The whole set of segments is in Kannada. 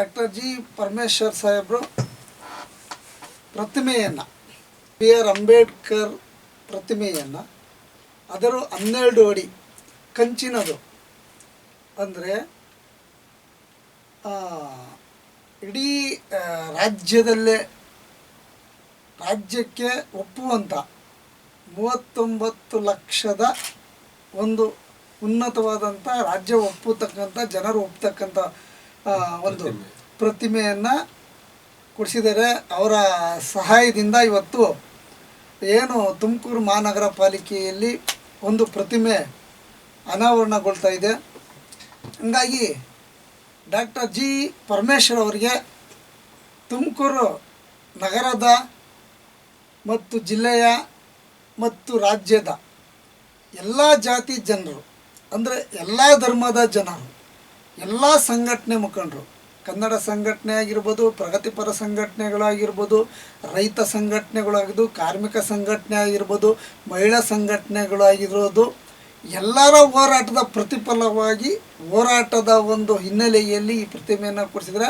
ಡಾಕ್ಟರ್ ಜಿ ಪರಮೇಶ್ವರ್ ಸಾಹೇಬರು ಪ್ರತಿಮೆಯನ್ನು ಬಿ ಆರ್ ಅಂಬೇಡ್ಕರ್ ಪ್ರತಿಮೆಯನ್ನು ಅದರ ಹನ್ನೆರಡು ಅಡಿ ಕಂಚಿನದು. ಅಂದರೆ ಇಡೀ ರಾಜ್ಯದಲ್ಲೇ ರಾಜ್ಯಕ್ಕೆ ಒಪ್ಪುವಂಥ ಮೂವತ್ತೊಂಬತ್ತು ಲಕ್ಷದ ಒಂದು ಉನ್ನತವಾದಂಥ ರಾಜ್ಯ ಒಪ್ಪತಕ್ಕಂಥ ಜನರು ಒಪ್ಪತಕ್ಕಂಥ ಒಂದು ಪ್ರತಿಮೆಯನ್ನು ಕೊಡಿಸಿದ್ದಾರೆ. ಅವರ ಸಹಾಯದಿಂದ ಇವತ್ತು ಏನು ತುಮಕೂರು ಮಹಾನಗರ ಪಾಲಿಕೆಯಲ್ಲಿ ಒಂದು ಪ್ರತಿಮೆ ಅನಾವರಣಗೊಳ್ತಾ ಇದೆ. ಹಂಗಾಗಿ ಡಾಕ್ಟರ್ ಜಿ ಪರಮೇಶ್ವರ್ ಅವರಿಗೆ ತುಮಕೂರು ನಗರದ ಮತ್ತು ಜಿಲ್ಲೆಯ ಮತ್ತು ರಾಜ್ಯದ ಎಲ್ಲ ಜಾತಿ ಜನರು, ಅಂದರೆ ಎಲ್ಲ ಧರ್ಮದ ಜನರು ಎಲ್ಲ ಸಂಘಟನೆ ಮುಖಂಡರು. ಕನ್ನಡ ಸಂಘಟನೆ ಆಗಿರ್ಬೋದು, ಪ್ರಗತಿಪರ ಸಂಘಟನೆಗಳಾಗಿರ್ಬೋದು, ರೈತ ಸಂಘಟನೆಗಳಾಗಿದ್ದು, ಕಾರ್ಮಿಕ ಸಂಘಟನೆ ಆಗಿರ್ಬೋದು, ಮಹಿಳಾ ಸಂಘಟನೆಗಳಾಗಿರೋದು, ಎಲ್ಲರ ಹೋರಾಟದ ಪ್ರತಿಫಲವಾಗಿ ಹೋರಾಟದ ಒಂದು ಹಿನ್ನೆಲೆಯಲ್ಲಿ ಈ ಪ್ರತಿಮೆಯನ್ನು ಕೊಡಿಸಿದ್ರೆ,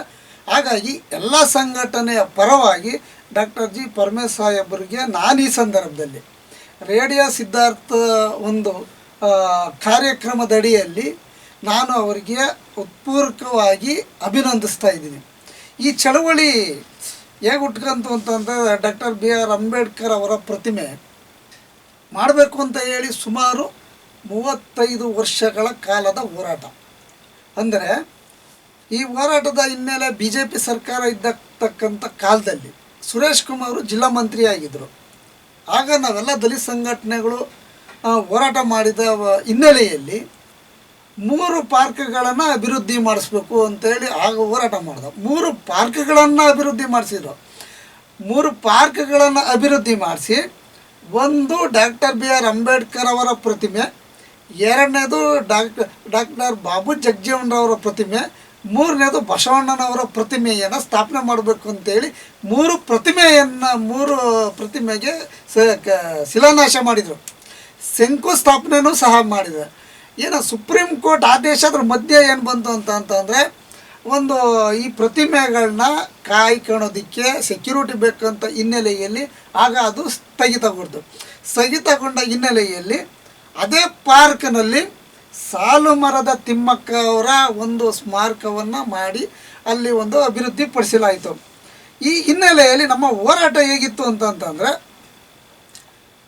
ಹಾಗಾಗಿ ಎಲ್ಲ ಸಂಘಟನೆಯ ಪರವಾಗಿ ಡಾಕ್ಟರ್ ಜಿ ಪರಮೇಶ್ ಸಾಹೇಬರಿಗೆ ನಾನು ಈ ಸಂದರ್ಭದಲ್ಲಿ ರೇಡಿಯೋ ಸಿದ್ಧಾರ್ಥ ಒಂದು ಕಾರ್ಯಕ್ರಮದಡಿಯಲ್ಲಿ ನಾನು ಅವರಿಗೆ ಉತ್ಪೂರ್ವಕವಾಗಿ ಅಭಿನಂದಿಸ್ತಾ ಇದ್ದೀನಿ. ಈ ಚಳವಳಿ ಹೇಗೆ ಹುಟ್ಕಂತು ಅಂತಂದರೆ ಡಾಕ್ಟರ್ ಬಿ ಆರ್ ಅಂಬೇಡ್ಕರ್ ಅವರ ಪ್ರತಿಮೆ. ಮಾಡಬೇಕು ಅಂತ ಹೇಳಿ ಸುಮಾರು ಮೂವತ್ತೈದು ವರ್ಷಗಳ ಕಾಲದ ಹೋರಾಟ. ಅಂದರೆ ಈ ಹೋರಾಟದ ಹಿನ್ನೆಲೆ ಬಿ ಜೆ ಪಿ ಸರ್ಕಾರ ಇದ್ದಕ್ಕಂಥ ಕಾಲದಲ್ಲಿ ಸುರೇಶ್ ಕುಮಾರ್ ಜಿಲ್ಲಾ ಮಂತ್ರಿ ಆಗಿದ್ದರು ಆಗ ನಾವೆಲ್ಲ ದಲಿತ ಸಂಘಟನೆಗಳು ಹೋರಾಟ ಮಾಡಿದ ಹಿನ್ನೆಲೆಯಲ್ಲಿ ಮೂರು ಪಾರ್ಕ್ಗಳನ್ನು ಅಭಿವೃದ್ಧಿ ಮಾಡಿಸ್ಬೇಕು ಅಂತೇಳಿ ಆಗ ಹೋರಾಟ ಮಾಡಿದ. ಮೂರು ಪಾರ್ಕ್ಗಳನ್ನು ಅಭಿವೃದ್ಧಿ ಮಾಡಿಸಿದ್ರು. ಮೂರು ಪಾರ್ಕ್ಗಳನ್ನು ಅಭಿವೃದ್ಧಿ ಮಾಡಿಸಿ ಒಂದು ಡಾಕ್ಟರ್ ಬಿ ಆರ್ ಅಂಬೇಡ್ಕರ್ ಅವರ ಪ್ರತಿಮೆ, ಎರಡನೇದು ಡಾಕ್ಟರ್ ಡಾಕ್ಟರ್ ಬಾಬು ಜಗಜೀವನರವರ ಪ್ರತಿಮೆ, ಮೂರನೇದು ಬಸವಣ್ಣನವರ ಪ್ರತಿಮೆಯನ್ನು ಸ್ಥಾಪನೆ ಮಾಡಬೇಕು ಅಂತೇಳಿ ಮೂರು ಪ್ರತಿಮೆಯನ್ನು, ಮೂರು ಪ್ರತಿಮೆಗೆ ಸ ಶಿಲಾನ್ಯಾಸ ಮಾಡಿದರು. ಶಂಕುಸ್ಥಾಪನೆಯೂ ಸಹ ಮಾಡಿದ್ದಾರೆ ಏನು ಸುಪ್ರೀಂ ಕೋರ್ಟ್ ಆದೇಶ ಅದ್ರ ಮಧ್ಯೆ ಏನು ಬಂತು ಅಂತ ಅಂತಂದರೆ ಒಂದು ಈ ಪ್ರತಿಮೆಗಳನ್ನ ಕಾಯ್ಕೊಳೋದಕ್ಕೆ ಸೆಕ್ಯೂರಿಟಿ ಬೇಕಂತ ಹಿನ್ನೆಲೆಯಲ್ಲಿ, ಆಗ ಅದು ಸ್ಥಗಿತಗೊಂಡು ಸ್ಥಗಿತಗೊಂಡ ಹಿನ್ನೆಲೆಯಲ್ಲಿ ಅದೇ ಪಾರ್ಕ್ನಲ್ಲಿ ಸಾಲು ಮರದ ತಿಮ್ಮಕ್ಕ ಅವರ ಒಂದು ಸ್ಮಾರಕವನ್ನು ಮಾಡಿ ಅಲ್ಲಿ ಒಂದು ಅಭಿವೃದ್ಧಿಪಡಿಸಲಾಯಿತು ಈ ಹಿನ್ನೆಲೆಯಲ್ಲಿ ನಮ್ಮ ಹೋರಾಟ ಹೇಗಿತ್ತು ಅಂತಂತಂದರೆ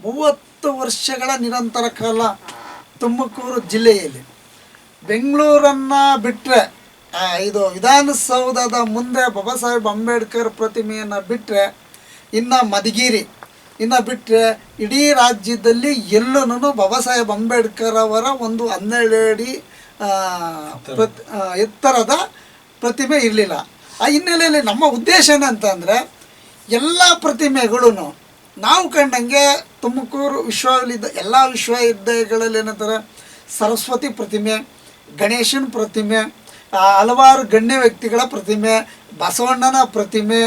ಮೂವತ್ತು ವರ್ಷಗಳ ನಿರಂತರ ಕಾಲ ತುಮಕೂರು ಜಿಲ್ಲೆಯಲ್ಲಿ. ಬೆಂಗಳೂರನ್ನು ಬಿಟ್ಟರೆ ಇದು ವಿಧಾನಸೌಧದ ಮುಂದೆ ಬಾಬಾ ಸಾಹೇಬ್ ಅಂಬೇಡ್ಕರ್ ಪ್ರತಿಮೆಯನ್ನು ಬಿಟ್ಟರೆ ಇನ್ನು ಮಧುಗಿರಿ ಇನ್ನು ಬಿಟ್ಟರೆ ಇಡೀ ರಾಜ್ಯದಲ್ಲಿ ಎಲ್ಲೂ ಬಾಬಾ ಸಾಹೇಬ್ ಅಂಬೇಡ್ಕರ್ ಅವರ ಒಂದು ಹನ್ನೆರಡು ಅಡಿ ಪ್ರತಿ ಎತ್ತರದ ಪ್ರತಿಮೆ ಇರಲಿಲ್ಲ. ಆ ಹಿನ್ನೆಲೆಯಲ್ಲಿ ನಮ್ಮ ಉದ್ದೇಶ ಏನಂತಂದರೆ ಎಲ್ಲ ಪ್ರತಿಮೆಗಳೂ ನಾವು ಕಂಡಂಗೆ ತುಮಕೂರು ವಿಶ್ವದಲ್ಲಿದ್ದ ಎಲ್ಲ ವಿಶ್ವವಿದ್ಯಾಲಯಗಳಲ್ಲಿ ಏನಂತಾರೆ, ಸರಸ್ವತಿ ಪ್ರತಿಮೆ, ಗಣೇಶನ ಪ್ರತಿಮೆ ಹಲವಾರು ಗಣ್ಯ ವ್ಯಕ್ತಿಗಳ ಪ್ರತಿಮೆ, ಬಸವಣ್ಣನ ಪ್ರತಿಮೆ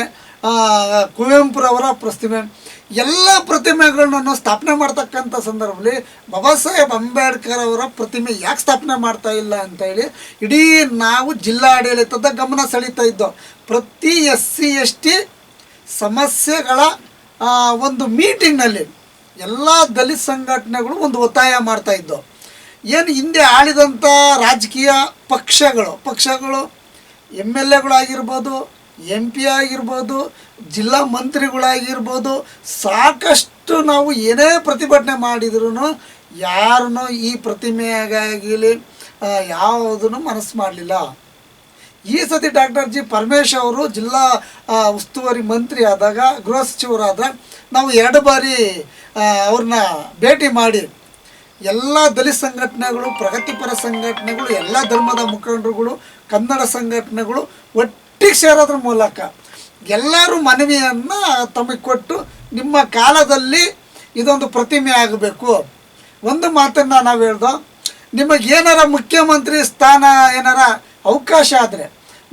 ಕುವೆಂಪುರವರ ಪ್ರತಿಮೆ, ಎಲ್ಲ ಪ್ರತಿಮೆಗಳನ್ನು ಸ್ಥಾಪನೆ ಮಾಡ್ತಕ್ಕಂಥ ಸಂದರ್ಭದಲ್ಲಿ ಬಾಬಾ ಸಾಹೇಬ್ ಅಂಬೇಡ್ಕರ್ ಅವರ ಪ್ರತಿಮೆ ಯಾಕೆ ಸ್ಥಾಪನೆ ಮಾಡ್ತಾ ಇಲ್ಲ ಅಂತ ಹೇಳಿ ಇಡೀ ನಾವು ಜಿಲ್ಲಾಡಳಿತದ ಗಮನ ಸೆಳೀತಾ ಇದ್ದೋ ಪ್ರತಿ ಎಸ್ ಸಿ ಎಸ್ ಟಿ ಸಮಸ್ಯೆಗಳ ಒಂದು ಮೀಟಿಂಗ್ನಲ್ಲಿ ಎಲ್ಲ ದಲಿತ ಸಂಘಟನೆಗಳು ಒಂದು ಒತ್ತಾಯ ಮಾಡ್ತಾ ಇದ್ದವು. ಏನು ಹಿಂದೆ ಆಳಿದಂಥ ರಾಜಕೀಯ ಪಕ್ಷಗಳು ಪಕ್ಷಗಳು ಎಂ ಎಲ್ ಎಗಳಾಗಿರ್ಬೋದು, ಎಂ ಪಿ ಆಗಿರ್ಬೋದು, ಜಿಲ್ಲಾ ಮಂತ್ರಿಗಳಾಗಿರ್ಬೋದು, ಸಾಕಷ್ಟು ನಾವು ಏನೇ ಪ್ರತಿಭಟನೆ ಮಾಡಿದ್ರೂ ಯಾರನ್ನೂ ಈ ಪ್ರತಿಮೆಯಾಗಲಿ ಯಾವುದನ್ನು ಮನಸ್ಸು ಮಾಡಲಿಲ್ಲ. ಈ ಸತಿ ಡಾಕ್ಟರ್ ಜಿ ಪರಮೇಶ್ ಅವರು ಜಿಲ್ಲಾ ಉಸ್ತುವಾರಿ ಮಂತ್ರಿ ಆದಾಗ, ಗೃಹ ಸಚಿವರಾದ ನಾವು ಎರಡು ಬಾರಿ ಅವ್ರನ್ನ ಭೇಟಿ ಮಾಡಿ ಎಲ್ಲ ದಲಿತ ಸಂಘಟನೆಗಳು, ಪ್ರಗತಿಪರ ಸಂಘಟನೆಗಳು, ಎಲ್ಲ ಧರ್ಮದ ಮುಖಂಡರುಗಳು, ಕನ್ನಡ ಸಂಘಟನೆಗಳು ಒಟ್ಟಿಗೆ ಸೇರೋದ್ರ ಮೂಲಕ ಎಲ್ಲರೂ ಮನವಿಯನ್ನು ತಮಗೆ ಕೊಟ್ಟು ನಿಮ್ಮ ಕಾಲದಲ್ಲಿ ಇದೊಂದು ಪ್ರತಿಮೆ ಆಗಬೇಕು. ಒಂದು ಮಾತನ್ನು ನಾವು ಹೇಳ್ದೋ, ನಿಮಗೆ ಏನಾರ ಮುಖ್ಯಮಂತ್ರಿ ಸ್ಥಾನ ಏನಾರ ಅವಕಾಶ ಆದರೆ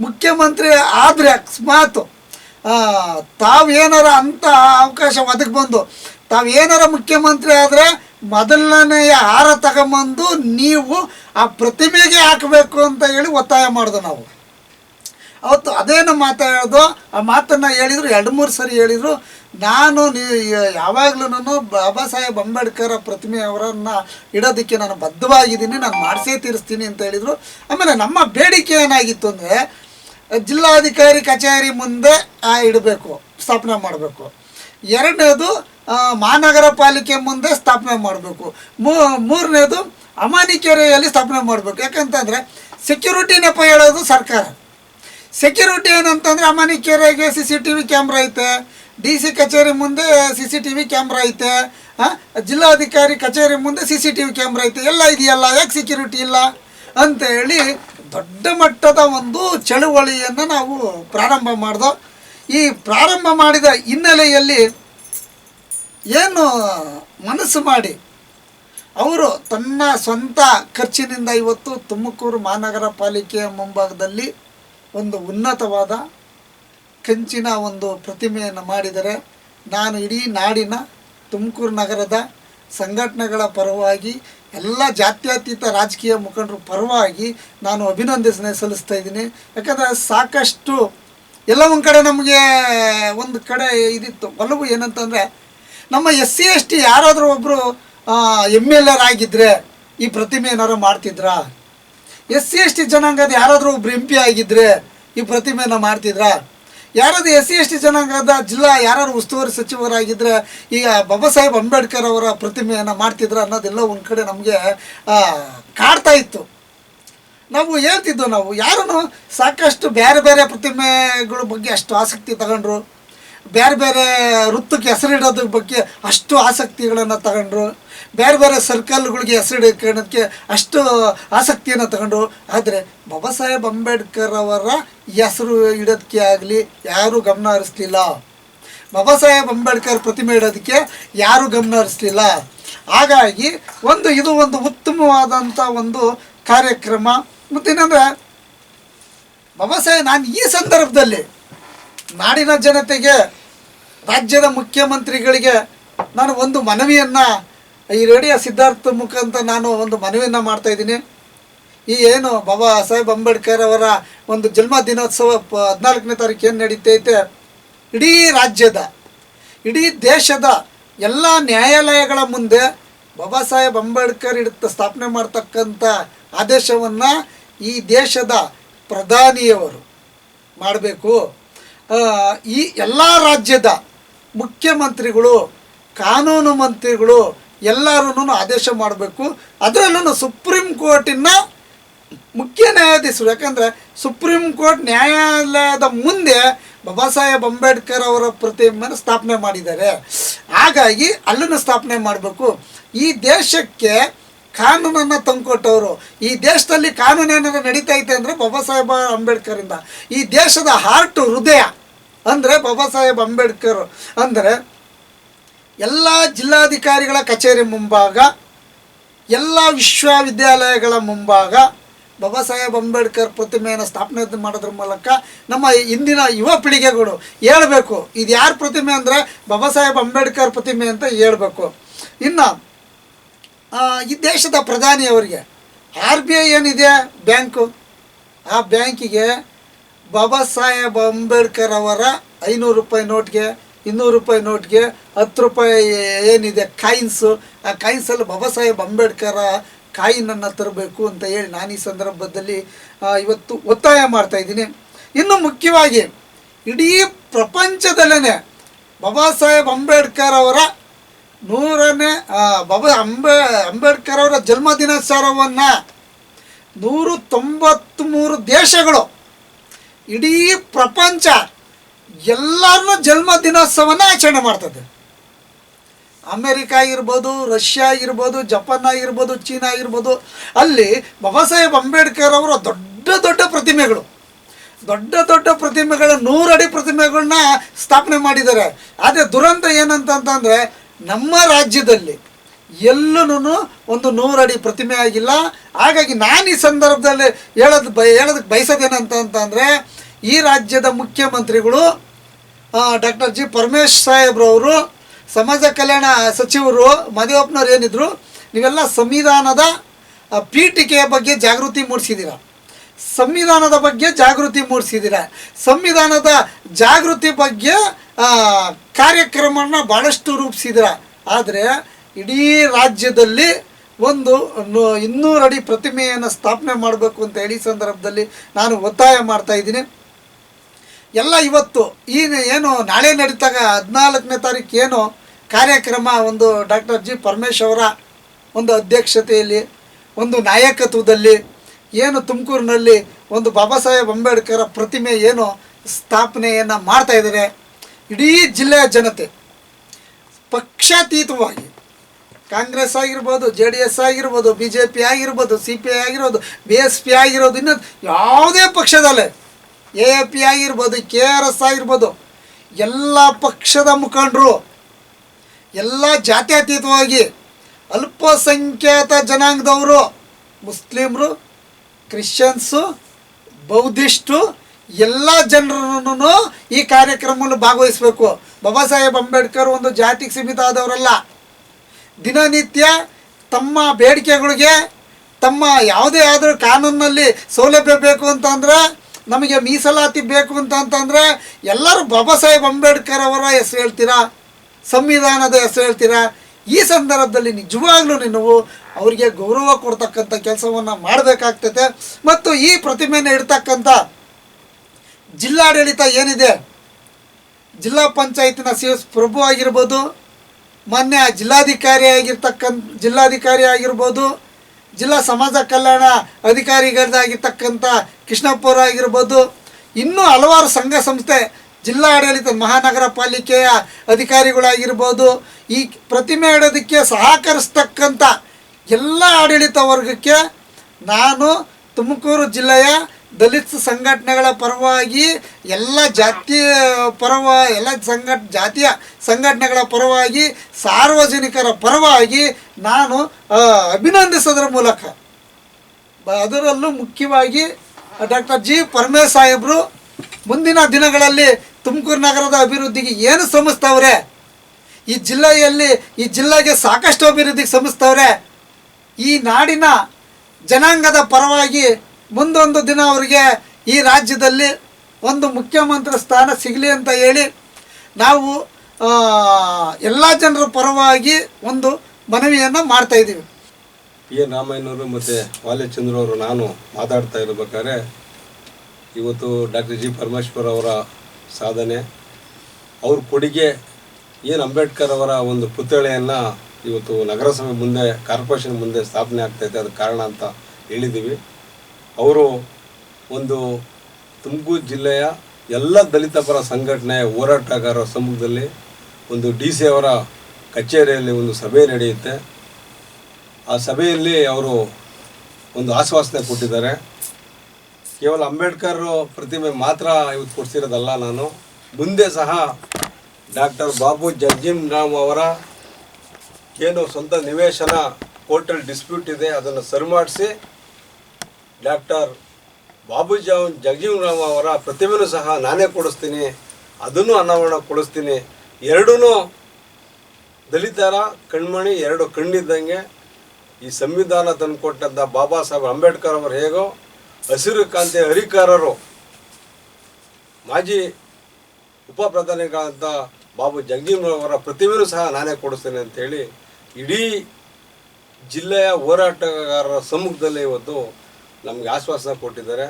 ಮುಖ್ಯಮಂತ್ರಿ ಆದರೆ ಅಕಸ್ಮಾತ್ ತಾವೇನಾರ ಅಂಥ ಅವಕಾಶ ಒದಗಿ ಬಂದು ತಾವೇನಾರ ಮುಖ್ಯಮಂತ್ರಿ ಆದರೆ ಮೊದಲನೆಯ ಹಾರ ತಗೊಂಬಂದು ನೀವು ಆ ಪ್ರತಿಮೆಗೆ ಹಾಕಬೇಕು ಅಂತ ಹೇಳಿ ಒತ್ತಾಯ ಮಾಡಿದೆ ನಾವು. ಅವತ್ತು ಅದೇನು ಮಾತಾಡೋದು ಆ ಮಾತನ್ನು ಹೇಳಿದರು, ಎರಡು ಮೂರು ಸರಿ ಹೇಳಿದರು, ನಾನು ನೀ ಯಾವಾಗಲೂ ಬಾಬಾ ಸಾಹೇಬ್ ಅಂಬೇಡ್ಕರ್ ಪ್ರತಿಮೆ ಅವರನ್ನು ಇಡೋದಕ್ಕೆ ನಾನು ಬದ್ಧವಾಗಿದ್ದೀನಿ, ನಾನು ಮಾಡಿಸೇ ತೀರಿಸ್ತೀನಿ ಅಂತ ಹೇಳಿದರು. ಆಮೇಲೆ ನಮ್ಮ ಬೇಡಿಕೆ ಏನಾಗಿತ್ತು ಅಂದರೆ ಜಿಲ್ಲಾಧಿಕಾರಿ ಕಚೇರಿ ಮುಂದೆ ಇಡಬೇಕು, ಸ್ಥಾಪನೆ ಮಾಡಬೇಕು. ಎರಡನೇದು ಮಹಾನಗರ ಪಾಲಿಕೆ ಮುಂದೆ ಸ್ಥಾಪನೆ ಮಾಡಬೇಕು. ಮೂರನೇದು, ಅಮಾನಿಕೆರೆಯಲ್ಲಿ ಸ್ಥಾಪನೆ ಮಾಡಬೇಕು. ಯಾಕಂತಂದರೆ ಸೆಕ್ಯೂರಿಟಿ ನೆಪ ಹೇಳೋದು ಸರ್ಕಾರ. ಸೆಕ್ಯೂರಿಟಿ ಏನಂತಂದರೆ, ಅಮಾನಿಕೆರೆಗೆ C C T V camera ಐತೆ. ಡಿ ಸಿ ಕಚೇರಿ ಮುಂದೆ C C T V camera ಐತೆ ಜಿಲ್ಲಾಧಿಕಾರಿ ಕಚೇರಿ ಮುಂದೆ C C T V camera ಐತೆ. ಎಲ್ಲ ಇದೆಯಲ್ಲ? ಯಾಕೆ ಸೆಕ್ಯೂರಿಟಿ ಇಲ್ಲ? ಅಂತ ಹೇಳಿ ದೊಡ್ಡ ಮಟ್ಟದ ಒಂದು ಚಳುವಳಿಯನ್ನು ನಾವು ಪ್ರಾರಂಭ ಮಾಡ್ದೋ. ಈ ಪ್ರಾರಂಭ ಮಾಡಿದ ಹಿನ್ನೆಲೆಯಲ್ಲಿ ಏನು ಮನಸ್ಸು ಮಾಡಿ ಅವರು ತನ್ನ ಸ್ವಂತ ಖರ್ಚಿನಿಂದ ಇವತ್ತು ತುಮಕೂರು ಮಹಾನಗರ ಪಾಲಿಕೆಯ ಮುಂಭಾಗದಲ್ಲಿ ಒಂದು ಉನ್ನತವಾದ ಕಂಚಿನ ಒಂದು ಪ್ರತಿಮೆಯನ್ನು ಮಾಡಿದರೆ ನಾನು ಇಡೀ ನಾಡಿನ ತುಮಕೂರು ನಗರದ ಸಂಘಟನೆಗಳ ಪರವಾಗಿ ಎಲ್ಲ ಜಾತ್ಯತೀತ ರಾಜಕೀಯ ಮುಖಂಡರ ಪರವಾಗಿ ನಾನು ಅಭಿನಂದನೆ ಸಲ್ಲಿಸ್ತಾ ಇದ್ದೀನಿ. ಯಾಕಂದರೆ ಸಾಕಷ್ಟು ಎಲ್ಲ ಒಂದು ಕಡೆ ನಮಗೆ ಒಂದು ಕಡೆ ಇದಿತ್ತು. ಒಲವು ಏನಂತಂದರೆ ನಮ್ಮ ಎಸ್ ಸಿ ಎಸ್ ಟಿ ಯಾರಾದರೂ ಒಬ್ಬರು ಎಂ ಎಲ್ ಎರ್ ಆಗಿದ್ದರೆ ಈ ಪ್ರತಿಮೆ ಏನಾರು ಮಾಡ್ತಿದ್ರಾ? ಎಸ್ ಸಿ ಎಸ್ ಟಿ ಜನಾಂಗದ ಯಾರಾದರೂ ಒಬ್ರು ಎಂ ಪಿ ಆಗಿದ್ದರೆ ಈ ಪ್ರತಿಮೆನ ಮಾಡ್ತಿದ್ರಾ? ಯಾರಾದ್ರು ಎಸ್ ಸಿ ಎಸ್ ಟಿ ಜನಾಂಗದ ಜಿಲ್ಲಾ ಯಾರು ಉಸ್ತುವಾರಿ ಸಚಿವರಾಗಿದ್ದರೆ ಈಗ ಬಾಬಾ ಸಾಹೇಬ್ ಅಂಬೇಡ್ಕರ್ ಅವರ ಪ್ರತಿಮೆಯನ್ನು ಮಾಡ್ತಿದ್ರು ಅನ್ನೋದೆಲ್ಲ ಒಂದು ಕಡೆ ನಮಗೆ ಕಾಡ್ತಾ ಇತ್ತು. ನಾವು ಹೇಳ್ತಿದ್ದೋ ನಾವು, ಯಾರನ್ನು ಸಾಕಷ್ಟು ಬೇರೆ ಬೇರೆ ಪ್ರತಿಮೆಗಳ ಬಗ್ಗೆ ಅಷ್ಟು ಆಸಕ್ತಿ ತಗೊಂಡ್ರು? ಬೇರೆ ಬೇರೆ ವೃತ್ತಕ್ಕೆ ಹೆಸರಿಡೋದ್ರ ಬಗ್ಗೆ ಅಷ್ಟು ಆಸಕ್ತಿಗಳನ್ನು ತಗೊಂಡ್ರು. ಬೇರೆ ಬೇರೆ ಸರ್ಕಲ್ಗಳಿಗೆ ಹೆಸರಿಡೋಕ್ಕೆ ಅಷ್ಟು ಆಸಕ್ತಿಯನ್ನು ತಗೊಂಡ್ರು. ಆದರೆ ಬಾಬಾ ಸಾಹೇಬ್ ಅಂಬೇಡ್ಕರ್ ಅವರ ಹೆಸರು ಇಡೋದಕ್ಕೆ ಆಗಲಿ ಯಾರೂ ಗಮನ ಹರಿಸ್ಲಿಲ್ಲ. ಬಾಬಾ ಸಾಹೇಬ್ ಅಂಬೇಡ್ಕರ್ ಪ್ರತಿಮೆ ಇಡೋದಕ್ಕೆ ಯಾರೂ ಗಮನ ಹರಿಸ್ಲಿಲ್ಲ. ಹಾಗಾಗಿ ಒಂದು ಇದು ಒಂದು ಉತ್ತಮವಾದಂಥ ಒಂದು ಕಾರ್ಯಕ್ರಮ. ಮತ್ತೇನಂದ್ರೆ ಬಾಬಾ ಸಾಹೇಬ್ ನಾನು ಈ ಸಂದರ್ಭದಲ್ಲಿ ನಾಡಿನ ಜನತೆಗೆ, ರಾಜ್ಯದ ಮುಖ್ಯಮಂತ್ರಿಗಳಿಗೆ ನಾನು ಒಂದು ಮನವಿಯನ್ನು ಈ ರೇಡಿಯೋ ಸಿದ್ಧಾರ್ಥ ಮುಖಾಂತರ ನಾನು ಒಂದು ಮನವಿಯನ್ನು ಮಾಡ್ತಾ ಇದ್ದೀನಿ. ಈ ಏನು ಬಾಬಾ ಸಾಹೇಬ್ ಅಂಬೇಡ್ಕರ್ ಅವರ ಒಂದು ಜನ್ಮ ದಿನೋತ್ಸವ ಪ ಹದಿನಾಲ್ಕನೇ ತಾರೀಕು ಏನು ನಡೀತೈತೆ? ಇಡೀ ರಾಜ್ಯದ, ಇಡೀ ದೇಶದ ಎಲ್ಲ ನ್ಯಾಯಾಲಯಗಳ ಮುಂದೆ ಬಾಬಾ ಸಾಹೇಬ್ ಅಂಬೇಡ್ಕರ್ ಇಡುತ್ತ ಸ್ಥಾಪನೆ ಮಾಡ್ತಕ್ಕಂಥ ಆದೇಶವನ್ನು ಈ ದೇಶದ ಪ್ರಧಾನಿಯವರು ಮಾಡಬೇಕು. ಈ ಎಲ್ಲ ರಾಜ್ಯದ ಮುಖ್ಯಮಂತ್ರಿಗಳು, ಕಾನೂನು ಮಂತ್ರಿಗಳು ಎಲ್ಲರೂ ಆದೇಶ ಮಾಡಬೇಕು. ಅದರಲ್ಲೂ ಸುಪ್ರೀಂ ಕೋರ್ಟಿನ ಮುಖ್ಯ ನ್ಯಾಯಾಧೀಶರು, ಯಾಕಂದರೆ ಸುಪ್ರೀಂ ಕೋರ್ಟ್ ನ್ಯಾಯಾಲಯದ ಮುಂದೆ ಬಾಬಾ ಸಾಹೇಬ್ ಅಂಬೇಡ್ಕರ್ ಅವರ ಪ್ರತಿಮೆಯನ್ನು ಸ್ಥಾಪನೆ ಮಾಡಿದ್ದಾರೆ. ಹಾಗಾಗಿ ಅಲ್ಲನ್ನು ಸ್ಥಾಪನೆ ಮಾಡಬೇಕು. ಈ ದೇಶಕ್ಕೆ ಕಾನೂನನ್ನು ತಂದುಕೊಟ್ಟವರು. ಈ ದೇಶದಲ್ಲಿ ಕಾನೂನು ಏನಾದ್ರು ನಡೀತಾ ಐತೆ ಅಂದರೆ ಬಾಬಾ ಸಾಹೇಬ್ ಅಂಬೇಡ್ಕರಿಂದ. ಈ ದೇಶದ ಹಾರ್ಟ್ ಹೃದಯ. ಅಂದರೆ ಬಾಬಾ ಸಾಹೇಬ್ ಅಂಬೇಡ್ಕರ್ ಅಂದರೆ ಎಲ್ಲ ಜಿಲ್ಲಾಧಿಕಾರಿಗಳ ಕಚೇರಿ ಮುಂಭಾಗ, ಎಲ್ಲ ವಿಶ್ವವಿದ್ಯಾಲಯಗಳ ಮುಂಭಾಗ ಬಾಬಾ ಸಾಹೇಬ್ ಅಂಬೇಡ್ಕರ್ ಪ್ರತಿಮೆಯನ್ನು ಸ್ಥಾಪನೆ ಮಾಡೋದ್ರ ಮೂಲಕ ನಮ್ಮ ಇಂದಿನ ಯುವ ಪೀಳಿಗೆಗಳು ಹೇಳಬೇಕು. ಇದು ಯಾರ ಪ್ರತಿಮೆ ಅಂದರೆ ಬಾಬಾ ಸಾಹೇಬ್ ಅಂಬೇಡ್ಕರ್ ಪ್ರತಿಮೆ ಅಂತ ಹೇಳಬೇಕು. ಇನ್ನು ಈ ದೇಶದ ಪ್ರಧಾನಿಯವರಿಗೆ ಆರ್ ಬಿ ಐ ಏನಿದೆ ಬ್ಯಾಂಕು? ಆ ಬ್ಯಾಂಕಿಗೆ ಬಾಬಾ ಸಾಹೇಬ್ ಅಂಬೇಡ್ಕರ್ ಅವರ ಐನೂರು ರೂಪಾಯಿ ನೋಟ್ಗೆ, ಇನ್ನೂರು ರೂಪಾಯಿ ನೋಟ್ಗೆ ಹತ್ತು ರೂಪಾಯಿ ಏನಿದೆ, ಕಾಯಿನ್ಸು. ಆ ಕಾಯಿನ್ಸಲ್ಲಿ ಬಾಬಾ ಸಾಹೇಬ್ ಅಂಬೇಡ್ಕರ ಕಾಯಿನನ್ನು ತರಬೇಕು ಅಂತ ಹೇಳಿ ನಾನು ಈ ಸಂದರ್ಭದಲ್ಲಿ ಇವತ್ತು ಒತ್ತಾಯ ಮಾಡ್ತಾಯಿದ್ದೀನಿ ಇನ್ನು ಮುಖ್ಯವಾಗಿ, ಇಡೀ ಪ್ರಪಂಚದಲ್ಲೇ ಬಾಬಾ ಸಾಹೇಬ್ ಅಂಬೇಡ್ಕರ್ ಅವರ ನೂರನೇ ಬಾಬಾ ಅಂಬೇ, ಅಂಬೇಡ್ಕರ್ ಅವರ ಜನ್ಮ ದಿನಾಚಾರವನ್ನು ನೂರು ತೊಂಬತ್ತ್ಮೂರು ದೇಶಗಳು ಇಡೀ ಪ್ರಪಂಚ ಎಲ್ಲರೂ ಜನ್ಮ ದಿನೋತ್ಸವನ ಆಚರಣೆ ಮಾಡ್ತದೆ. ಅಮೇರಿಕಾ ಆಗಿರ್ಬೋದು ರಷ್ಯಾ ಆಗಿರ್ಬೋದು ಜಪಾನ್ ಆಗಿರ್ಬೋದು ಚೀನಾ ಆಗಿರ್ಬೋದು ಅಲ್ಲಿ ಬಾಬಾ ಸಾಹೇಬ್ ಅಂಬೇಡ್ಕರ್ ಅವರ ದೊಡ್ಡ ದೊಡ್ಡ ಪ್ರತಿಮೆಗಳು. ದೊಡ್ಡ ದೊಡ್ಡ ಪ್ರತಿಮೆಗಳ, ನೂರಡಿ ಪ್ರತಿಮೆಗಳನ್ನ ಸ್ಥಾಪನೆ ಮಾಡಿದ್ದಾರೆ. ಆದರೆ ದುರಂತ ಏನಂತಂತಂದರೆ ನಮ್ಮ ರಾಜ್ಯದಲ್ಲಿ ಎಲ್ಲೂ ಒಂದು ನೂರಡಿ ಪ್ರತಿಮೆ ಆಗಿಲ್ಲ. ಹಾಗಾಗಿ ನಾನು ಈ ಸಂದರ್ಭದಲ್ಲಿ ಹೇಳೋದು ಬಯ ಹೇಳೋದಕ್ಕೆ ಬಯಸೋದೇನಂತ ಅಂತಂದರೆ, ಈ ರಾಜ್ಯದ ಮುಖ್ಯಮಂತ್ರಿಗಳು ಡಾಕ್ಟರ್ ಜಿ ಪರಮೇಶ್ ಸಾಹೇಬ್ರವರು ಸಮಾಜ ಕಲ್ಯಾಣ ಸಚಿವರು ಮದುವೆಪ್ಪನವ್ರು ಏನಿದ್ರು, ನೀವೆಲ್ಲ ಸಂವಿಧಾನದ ಪೀಠಿಕೆಯ ಬಗ್ಗೆ ಜಾಗೃತಿ ಮೂಡಿಸಿದ್ದೀರ ಸಂವಿಧಾನದ ಬಗ್ಗೆ ಜಾಗೃತಿ ಮೂಡಿಸಿದ್ದೀರ ಸಂವಿಧಾನದ ಜಾಗೃತಿ ಬಗ್ಗೆ ಕಾರ್ಯಕ್ರಮನ ಭಾಳಷ್ಟು ರೂಪಿಸಿದಿರ. ಆದರೆ ಇಡೀ ರಾಜ್ಯದಲ್ಲಿ ಒಂದು ಇನ್ನೂರು ಅಡಿ ಪ್ರತಿಮೆಯನ್ನು ಸ್ಥಾಪನೆ ಮಾಡಬೇಕು ಅಂತ ಹೇಳಿ ಸಂದರ್ಭದಲ್ಲಿ ನಾನು ಒತ್ತಾಯ ಮಾಡ್ತಾ ಇದ್ದೀನಿ. ಎಲ್ಲ ಇವತ್ತು ಈ ಏನು ನಾಳೆ ನಡೀತಾಗ ಹದಿನಾಲ್ಕನೇ ತಾರೀಕು ಏನು ಕಾರ್ಯಕ್ರಮ ಒಂದು ಡಾಕ್ಟರ್ ಜಿ ಪರಮೇಶ್ ಅವರ ಒಂದು ಅಧ್ಯಕ್ಷತೆಯಲ್ಲಿ, ಒಂದು ನಾಯಕತ್ವದಲ್ಲಿ, ಏನು ತುಮಕೂರಿನಲ್ಲಿ ಒಂದು ಬಾಬಾ ಸಾಹೇಬ್ ಅಂಬೇಡ್ಕರ್ ಪ್ರತಿಮೆ ಏನು ಸ್ಥಾಪನೆಯನ್ನು ಮಾಡ್ತಾ ಇದ್ದಾರೆ. ಇಡೀ ಜಿಲ್ಲೆಯ ಜನತೆ ಪಕ್ಷಾತೀತವಾಗಿ ಕಾಂಗ್ರೆಸ್ ಆಗಿರ್ಬೋದು, ಜೆ ಡಿ ಎಸ್ ಆಗಿರ್ಬೋದು, ಬಿ ಜೆ ಪಿ ಆಗಿರ್ಬೋದು, ಸಿ ಪಿ ಐ ಆಗಿರ್ಬೋದು, ಬಿ ಎಸ್ ಪಿ ಆಗಿರೋದು ಇನ್ನೊಂದು ಯಾವುದೇ ಪಕ್ಷದಲ್ಲೇ ಎ ಎ ಪಿ ಆಗಿರ್ಬೋದು, ಕೆ ಆರ್ ಎಸ್ ಆಗಿರ್ಬೋದು, ಎಲ್ಲ ಪಕ್ಷದ ಮುಖಂಡರು, ಎಲ್ಲ ಜಾತ್ಯತೀತವಾಗಿ ಅಲ್ಪಸಂಖ್ಯಾತ ಜನಾಂಗದವರು, ಮುಸ್ಲಿಮರು, ಕ್ರಿಶ್ಚಿಯನ್ಸು, ಬೌದ್ಧಿಸ್ಟು, ಎಲ್ಲ ಜನರನ್ನು ಈ ಕಾರ್ಯಕ್ರಮದಲ್ಲಿ ಭಾಗವಹಿಸಬೇಕು. ಬಾಬಾ ಸಾಹೇಬ್ ಅಂಬೇಡ್ಕರ್ ಒಂದು ಜಾತಿಗೆ ಸೀಮಿತ ಆದವರಲ್ಲ ದಿನನಿತ್ಯ ತಮ್ಮ ಬೇಡಿಕೆಗಳಿಗೆ, ತಮ್ಮ ಯಾವುದೇ ಆದರೂ ಕಾನೂನಲ್ಲಿ ಸೌಲಭ್ಯ ಬೇಕು ಅಂತಂದ್ರೆ, ನಮಗೆ ಮೀಸಲಾತಿ ಬೇಕು ಅಂತ ಅಂತಂದರೆ, ಎಲ್ಲರೂ ಬಾಬಾ ಸಾಹೇಬ್ ಅಂಬೇಡ್ಕರ್ ಅವರ ಹೆಸರು ಹೇಳ್ತೀರಾ? ಸಂವಿಧಾನದ ಹೆಸರು ಹೇಳ್ತೀರಾ? ಈ ಸಂದರ್ಭದಲ್ಲಿ ನಿಜವಾಗ್ಲೂ ನೀವು ಅವರಿಗೆ ಗೌರವ ಕೊಡ್ತಕ್ಕಂಥ ಕೆಲಸವನ್ನು ಮಾಡಬೇಕಾಗ್ತದೆ ಮತ್ತು ಈ ಪ್ರತಿಮೆಯನ್ನು ಇಡ್ತಕ್ಕಂಥ ಜಿಲ್ಲಾಡಳಿತ ಏನಿದೆ? ಜಿಲ್ಲಾ ಪಂಚಾಯತಿನ ಸಿ ಎಸ್ ಪ್ರಭು ಆಗಿರ್ಬೋದು ಮಾನ್ಯ ಜಿಲ್ಲಾಧಿಕಾರಿ ಆಗಿರ್ತಕ್ಕಂಥ, ಜಿಲ್ಲಾಧಿಕಾರಿ ಆಗಿರ್ಬೋದು, ಜಿಲ್ಲಾ ಸಮಾಜ ಕಲ್ಯಾಣ ಅಧಿಕಾರಿಗಳಾಗಿರ್ತಕ್ಕಂಥ ಕೃಷ್ಣಪುರ ಆಗಿರ್ಬೋದು, ಇನ್ನೂ ಹಲವಾರು ಸಂಘ ಸಂಸ್ಥೆ, ಜಿಲ್ಲಾ ಆಡಳಿತ ಮಹಾನಗರ ಪಾಲಿಕೆಯ ಅಧಿಕಾರಿಗಳಾಗಿರ್ಬೋದು, ಈ ಪ್ರತಿಮೆ ಇಡೋದಕ್ಕೆ ಸಹಕರಿಸ್ತಕ್ಕಂಥ ಎಲ್ಲ ಆಡಳಿತ ವರ್ಗಕ್ಕೆ ನಾನು ತುಮಕೂರು ಜಿಲ್ಲೆಯ ದಲಿತ ಸಂಘಟನೆಗಳ ಪರವಾಗಿ, ಎಲ್ಲ ಜಾತಿಯ ಪರವ, ಎಲ್ಲ ಸಂಘಟ ಜಾತಿಯ ಸಂಘಟನೆಗಳ ಪರವಾಗಿ, ಸಾರ್ವಜನಿಕರ ಪರವಾಗಿ ನಾನು ಅಭಿನಂದಿಸೋದ್ರ ಮೂಲಕ. ಅದರಲ್ಲೂ ಮುಖ್ಯವಾಗಿ, ಡಾಕ್ಟರ್ ಜಿ. ಪರಮೇಶ್ ಸಾಹೇಬರು ಮುಂದಿನ ದಿನಗಳಲ್ಲಿ ತುಮಕೂರು ನಗರದ ಅಭಿವೃದ್ಧಿಗೆ ಏನು ಶ್ರಮಿಸ್ತವ್ರೆ ಈ ಜಿಲ್ಲೆಯಲ್ಲಿ, ಈ ಜಿಲ್ಲೆಗೆ ಸಾಕಷ್ಟು ಅಭಿವೃದ್ಧಿಗೆ ಶ್ರಮಿಸ್ತವ್ರೆ ಈ ನಾಡಿನ ಜನಾಂಗದ ಪರವಾಗಿ ಮುಂದೊಂದು ದಿನ ಅವರಿಗೆ ಈ ರಾಜ್ಯದಲ್ಲಿ ಒಂದು ಮುಖ್ಯಮಂತ್ರಿ ಸ್ಥಾನ ಸಿಗಲಿ ಅಂತ ಹೇಳಿ ನಾವು ಎಲ್ಲ ಜನರ ಪರವಾಗಿ ಒಂದು ಮನವಿಯನ್ನು ಮಾಡ್ತಾ ಇದ್ದೀವಿ. ಪಿ ಎನ್ ರಾಮಯ್ಯನವರು ಮತ್ತು ವಾಲ್ಯಚಂದ್ರ ಅವರು, ನಾನು ಮಾತಾಡ್ತಾ ಇರಬೇಕಾದ್ರೆ ಇವತ್ತು ಡಾಕ್ಟರ್ ಜಿ ಪರಮೇಶ್ವರ್ ಅವರ ಸಾಧನೆ, ಅವ್ರ ಕೊಡುಗೆ ಏನು ಅಂಬೇಡ್ಕರ್ ಅವರ ಒಂದು ಪುತ್ಥಳಿಯನ್ನು ಇವತ್ತು ನಗರಸಭೆ ಮುಂದೆ, ಕಾರ್ಪೊರೇಷನ್ ಮುಂದೆ ಸ್ಥಾಪನೆ ಆಗ್ತೈತೆ ಅದಕ್ಕೆ ಕಾರಣ ಅಂತ ಹೇಳಿದ್ದೀವಿ. ಅವರು ಒಂದು ತುಮಕೂರು ಜಿಲ್ಲೆಯ ಎಲ್ಲ ದಲಿತ ಪರ ಸಂಘಟನೆಯ ಹೋರಾಟಗಾರರ ಸಮ್ಮುಖದಲ್ಲಿ ಒಂದು ಡಿ ಸಿ ಅವರ ಕಚೇರಿಯಲ್ಲಿ ಒಂದು ಸಭೆ ನಡೆಯುತ್ತೆ. ಆ ಸಭೆಯಲ್ಲಿ ಅವರು ಒಂದು ಆಶ್ವಾಸನೆ ಕೊಟ್ಟಿದ್ದಾರೆ. ಕೇವಲ ಅಂಬೇಡ್ಕರ್ ಪ್ರತಿಮೆ ಮಾತ್ರ ಇವತ್ತು ಕೊಡ್ಸಿರೋದಲ್ಲ ನಾನು. ಮುಂದೆ ಸಹ ಡಾಕ್ಟರ್ ಬಾಬು ಜಗ್ಜಿಮ್ ರಾಮ್ ಅವರ ಏನು ಸ್ವಂತ ನಿವೇಶನ ಕೋರ್ಟಲ್ಲಿ ಡಿಸ್ಪ್ಯೂಟ್ ಇದೆ, ಅದನ್ನು ಸರಿಮಾಡಿಸಿ ಡಾಕ್ಟರ್ ಬಾಬು ಜಾವ್ ಜಗಜೀವನ್ ರಾಮ್ ಅವರ ಪ್ರತಿಮೆನೂ ಸಹ ನಾನೇ ಕೊಡಿಸ್ತೀನಿ, ಅದನ್ನು ಅನಾವರಣ ಕೊಡಿಸ್ತೀನಿ. ಎರಡೂ ದಲಿತರ ಕಣ್ಮಣಿ, ಎರಡು ಕಣ್ಣಿದ್ದಂಗೆ ಈ ಸಂವಿಧಾನ ತಂದುಕೊಟ್ಟಂಥ ಬಾಬಾ ಸಾಹೇಬ್ ಅಂಬೇಡ್ಕರ್ ಅವರು ಹೇಗೋ ಹಸಿರು ಕಾಂತಿ ಹರಿಕಾರರು, ಮಾಜಿ ಉಪ ಪ್ರಧಾನಿಗಳಾದಂಥ ಬಾಬು ಅವರ ಪ್ರತಿಮೆನೂ ಸಹ ನಾನೇ ಕೊಡಿಸ್ತೇನೆ ಅಂತೇಳಿ ಇಡೀ ಜಿಲ್ಲೆಯ ಹೋರಾಟಗಾರರ ಸಮ್ಮುಖದಲ್ಲಿ ಇವತ್ತು ನಮಗೆ ಆಶ್ವಾಸನೆ ಕೊಟ್ಟಿದ್ದಾರೆ.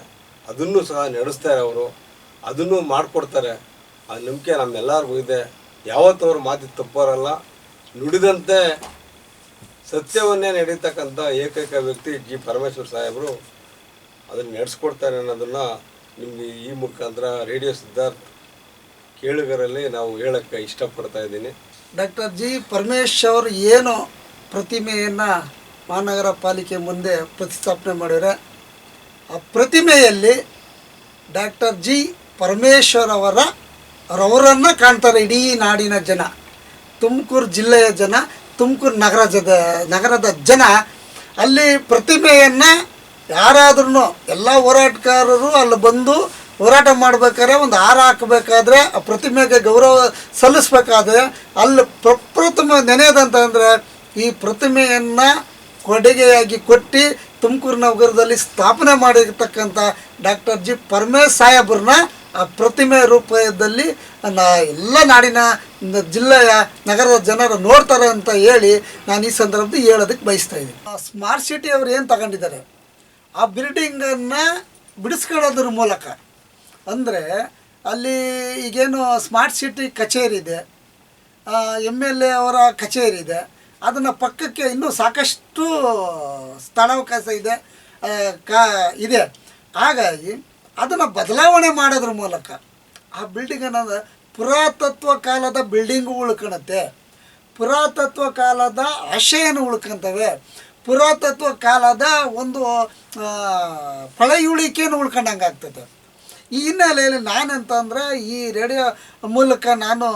ಅದನ್ನು ಸಹ ನಡೆಸ್ತಾರೆ ಅವರು ಅದನ್ನು ಮಾಡಿಕೊಡ್ತಾರೆ. ಆ ನಂಬಿಕೆ ನಮ್ಮೆಲ್ಲರಿಗೂ ಇದೆ. ಯಾವತ್ತೂ ಅವ್ರ ಮಾತಿಗೆ ತಪ್ಪೋರಲ್ಲ. ನುಡಿದಂತೆ ಸತ್ಯವನ್ನೇ ನಡೀತಕ್ಕಂಥ ಏಕೈಕ ವ್ಯಕ್ತಿ ಜಿ. ಪರಮೇಶ್ವರ್ ಸಾಹೇಬರು ಅದನ್ನು ನಡೆಸ್ಕೊಡ್ತಾರೆ ಅನ್ನೋದನ್ನು ನಿಮಗೆ ಈ ಮುಖಾಂತರ ರೇಡಿಯೋ ಸಿದ್ಧಾರ್ಥ ಕೇಳುಗರಲ್ಲಿ ನಾವು ಹೇಳಕ್ಕೆ ಇಷ್ಟಪಡ್ತಾ ಇದ್ದೀನಿ. Doctor G. ಪರಮೇಶ್ ಅವರು ಏನು ಪ್ರತಿಮೆಯನ್ನು ಮಹಾನಗರ ಪಾಲಿಕೆ ಮುಂದೆ ಪ್ರತಿಷ್ಠಾಪನೆ ಮಾಡಿದರೆ ಆ ಪ್ರತಿಮೆಯಲ್ಲಿ ಡಾಕ್ಟರ್ ಜಿ ಪರಮೇಶ್ವರ್ ಅವರ ಅವರನ್ನು ಕಾಣ್ತಾರೆ ಇಡೀ ನಾಡಿನ ಜನ. ತುಮಕೂರು ಜಿಲ್ಲೆಯ ಜನ, ತುಮಕೂರು ನಗರದ ನಗರದ ಜನ. ಅಲ್ಲಿ ಪ್ರತಿಮೆಯನ್ನು ಯಾರಾದ್ರೂ ಎಲ್ಲ ಹೋರಾಟಗಾರರು ಅಲ್ಲಿ ಬಂದು ಹೋರಾಟ ಮಾಡಬೇಕಾದ್ರೆ ಒಂದು ಹಾರ ಹಾಕಬೇಕಾದ್ರೆ ಆ ಪ್ರತಿಮೆಗೆ ಗೌರವ ಸಲ್ಲಿಸ್ಬೇಕಾದ್ರೆ ಅಲ್ಲಿ ಪ್ರಪ್ರಥಮ ನೆನೆಯದಂತಂದರೆ ಈ ಪ್ರತಿಮೆಯನ್ನು ಕೊಡುಗೆಯಾಗಿ ಕೊಟ್ಟು ತುಮಕೂರು ನಗರದಲ್ಲಿ ಸ್ಥಾಪನೆ ಮಾಡಿರ್ತಕ್ಕಂಥ ಡಾಕ್ಟರ್ ಜಿ ಪರಮೇಶ್ ಸಾಹೇಬ್ರನ್ನ ಆ ಪ್ರತಿಮೆ ರೂಪದಲ್ಲಿ ನಾ ಎಲ್ಲ ನಾಡಿನ ಜಿಲ್ಲೆಯ ನಗರದ ಜನರು ನೋಡ್ತಾರೆ ಅಂತ ಹೇಳಿ ನಾನು ಈ ಸಂದರ್ಭದಲ್ಲಿ ಹೇಳೋದಕ್ಕೆ ಬಯಸ್ತಾ ಇದ್ದೀನಿ. ಸ್ಮಾರ್ಟ್ ಸಿಟಿ ಅವರು ಏನು ತಗೊಂಡಿದ್ದಾರೆ? ಆ ಬಿಲ್ಡಿಂಗನ್ನು ಬಿಡಿಸ್ಕೊಳ್ಳೋದ್ರ ಮೂಲಕ. ಅಂದರೆ ಅಲ್ಲಿ ಈಗೇನು ಸ್ಮಾರ್ಟ್ ಸಿಟಿ ಕಚೇರಿ ಇದೆ. ಎಂ ಎಲ್ ಎ ಅವರ ಕಚೇರಿ ಇದೆ. ಅದನ್ನು ಪಕ್ಕಕ್ಕೆ ಇನ್ನೂ ಸಾಕಷ್ಟು ಸ್ಥಳಾವಕಾಶ ಇದೆ ಕಾ, ಇದೆ. ಹಾಗಾಗಿ ಅದನ್ನು ಬದಲಾವಣೆ ಮಾಡೋದ್ರ ಮೂಲಕ ಆ ಬಿಲ್ಡಿಂಗ್ ಅನ್ನೋದು ಪುರಾತತ್ವ ಕಾಲದ ಬಿಲ್ಡಿಂಗು ಉಳ್ಕೊಳತ್ತೆ ಪುರಾತತ್ವ ಕಾಲದ ಆಶಯನ ಉಳ್ಕೊಂತವೆ. ಪುರಾತತ್ವ ಕಾಲದ ಒಂದು ಪಳೆಯುಳಿಕೆಯನ್ನು ಉಳ್ಕೊಂಡಂಗೆ ಆಗ್ತದೆ ಈ ಹಿನ್ನೆಲೆಯಲ್ಲಿ ನಾನಂತಂದರೆ ಈ ರೇಡಿಯೋ ಮೂಲಕ ನಾನು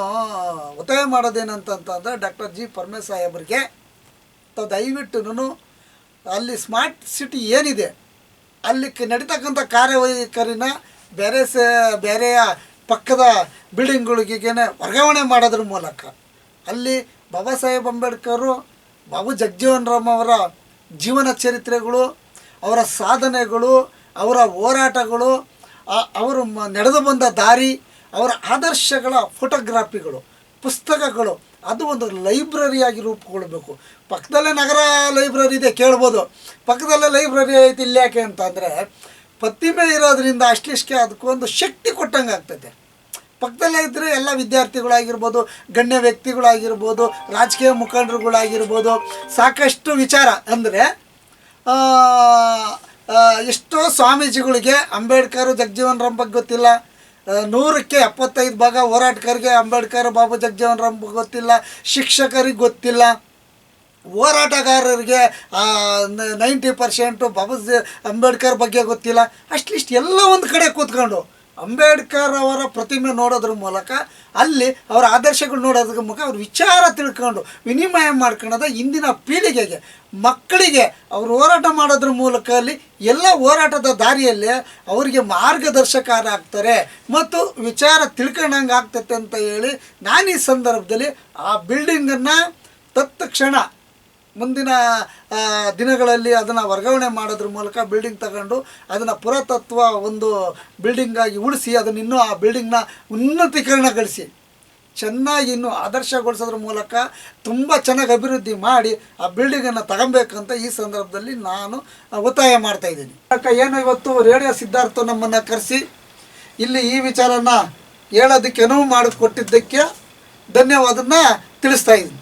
ಒತ್ತಾಯ ಮಾಡೋದೇನಂತಂತಂದರೆ ಡಾಕ್ಟರ್ ಜಿ ಪರಮೇಶ್ ಸಾಹೇಬರಿಗೆ ತಾವು ದಯವಿಟ್ಟು ಅಲ್ಲಿ ಸ್ಮಾರ್ಟ್ ಸಿಟಿ ಏನಿದೆ, ಅಲ್ಲಿ ನಡೀತಕ್ಕಂಥ ಕಾರ್ಯವೈಖರಿನ ಬೇರೆ ಸ ಬೇರೆಯ ಪಕ್ಕದ ಬಿಲ್ಡಿಂಗ್ಗಳಿಗೇನೆ ವರ್ಗಾವಣೆ ಮಾಡೋದ್ರ ಮೂಲಕ ಅಲ್ಲಿ ಬಾಬಾ ಸಾಹೇಬ್ ಅಂಬೇಡ್ಕರು, ಬಾಬು ಜಗಜೀವನ್ ರಾಮ್ ಅವರ ಜೀವನ ಚರಿತ್ರೆಗಳು, ಅವರ ಸಾಧನೆಗಳು, ಅವರ ಹೋರಾಟಗಳು ಅವರು ನಡೆದು ಬಂದ ದಾರಿ, ಅವರ ಆದರ್ಶಗಳ ಫೋಟೋಗ್ರಾಫಿಗಳು, ಪುಸ್ತಕಗಳು, ಅದು ಒಂದು ಲೈಬ್ರರಿಯಾಗಿ ರೂಪುಗೊಳ್ಬೇಕು. ಪಕ್ಕದಲ್ಲೇ ನಗರ ಲೈಬ್ರರಿ ಇದೆ, ಕೇಳ್ಬೋದು. ಪಕ್ಕದಲ್ಲೇ ಲೈಬ್ರರಿ ಐತಿ ಇಲ್ಲಿ ಯಾಕೆ ಅಂತಂದರೆ ಪ್ರತಿಮೆ ಇರೋದ್ರಿಂದ ಅಶ್ಲಿಷ್ಟಕ್ಕೆ ಅದಕ್ಕೊಂದು ಶಕ್ತಿ ಕೊಟ್ಟಂಗೆ ಆಗ್ತೈತೆ. ಪಕ್ಕದಲ್ಲೇ ಇದ್ದರೆ ಎಲ್ಲ ವಿದ್ಯಾರ್ಥಿಗಳಾಗಿರ್ಬೋದು, ಗಣ್ಯ ವ್ಯಕ್ತಿಗಳಾಗಿರ್ಬೋದು, ರಾಜಕೀಯ ಮುಖಂಡರುಗಳಾಗಿರ್ಬೋದು, ಸಾಕಷ್ಟು ವಿಚಾರ. ಅಂದರೆ ಎಷ್ಟೋ ಸ್ವಾಮೀಜಿಗಳಿಗೆ ಅಂಬೇಡ್ಕರ್ ಜಗಜೀವನ್ ರಾಮ್ ಬಗ್ಗೆ ಗೊತ್ತಿಲ್ಲ. ನೂರಕ್ಕೆ ಎಪ್ಪತ್ತೈದು ಭಾಗ ಹೋರಾಟಗಾರಿಗೆ ಅಂಬೇಡ್ಕರ್ ಬಾಬು ಜಗಜೀವನ್ ರಾಮ್ ಗೊತ್ತಿಲ್ಲ, ಶಿಕ್ಷಕರಿಗೆ ಗೊತ್ತಿಲ್ಲ. ಹೋರಾಟಗಾರರಿಗೆ ನೈಂಟಿ ಪರ್ಸೆಂಟು ಬಾಬು ಅಂಬೇಡ್ಕರ್ ಬಗ್ಗೆ ಗೊತ್ತಿಲ್ಲ. ಅಷ್ಟಿಷ್ಟು ಎಲ್ಲ ಒಂದು ಕಡೆ ಕೂತ್ಕೊಂಡು ಅಂಬೇಡ್ಕರ್ ಅವರ ಪ್ರತಿಮೆ ನೋಡೋದ್ರ ಮೂಲಕ ಅಲ್ಲಿ ಅವರ ಆದರ್ಶಗಳು ನೋಡೋದ್ರ ಮೂಲಕ ಅವ್ರ ವಿಚಾರ ತಿಳ್ಕೊಂಡು ವಿನಿಮಯ ಮಾಡ್ಕೊಳ್ಳೋದು ಇಂದಿನ ಪೀಳಿಗೆಗೆ. ಮಕ್ಕಳಿಗೆ ಅವರು ಹೋರಾಟ ಮಾಡೋದ್ರ ಮೂಲಕ ಅಲ್ಲಿ ಎಲ್ಲ ಹೋರಾಟದ ದಾರಿಯಲ್ಲಿ ಅವರಿಗೆ ಮಾರ್ಗದರ್ಶಕರಾಗ್ತಾರೆ ಮತ್ತು ವಿಚಾರ ತಿಳ್ಕೊಂಡಂಗೆ ಆಗ್ತೈತೆ ಅಂತ ಹೇಳಿ ನಾನು ಈ ಸಂದರ್ಭದಲ್ಲಿ ಆ ಬಿಲ್ಡಿಂಗನ್ನು ತತ್ಕ್ಷಣ ಮುಂದಿನ ದಿನಗಳಲ್ಲಿ ಅದನ್ನು ವರ್ಗಾವಣೆ ಮಾಡೋದ್ರ ಮೂಲಕ ಬಿಲ್ಡಿಂಗ್ ತಗೊಂಡು ಅದನ್ನು ಪುರಾತತ್ವ ಒಂದು ಬಿಲ್ಡಿಂಗಾಗಿ ಉಳಿಸಿ ಅದನ್ನು ಇನ್ನೂ ಆ ಬಿಲ್ಡಿಂಗ್ನ ಉನ್ನತೀಕರಣಗೊಳಿಸಿ. ಚೆನ್ನಾಗಿ ಇನ್ನೂ ಆದರ್ಶಗೊಳಿಸೋದ್ರ ಮೂಲಕ ತುಂಬ ಚೆನ್ನಾಗಿ ಅಭಿವೃದ್ಧಿ ಮಾಡಿ ಆ ಬಿಲ್ಡಿಂಗನ್ನು ತಗೊಬೇಕಂತ ಈ ಸಂದರ್ಭದಲ್ಲಿ ನಾನು ಒತ್ತಾಯ ಮಾಡ್ತಾ ಇದ್ದೀನಿ. ಏನು ಇವತ್ತು ರೇಡಿಯೋ ಸಿದ್ಧಾರ್ಥ ನಮ್ಮನ್ನು ಕರೆಸಿ, ಇಲ್ಲಿ ಈ ವಿಚಾರನ ಹೇಳೋದಕ್ಕೆ ಅನುವು ಮಾಡಿಕೊಟ್ಟಿದ್ದಕ್ಕೆ ಧನ್ಯವಾದನ್ನ ತಿಳಿಸ್ತಾ ಇದ್ದೀನಿ.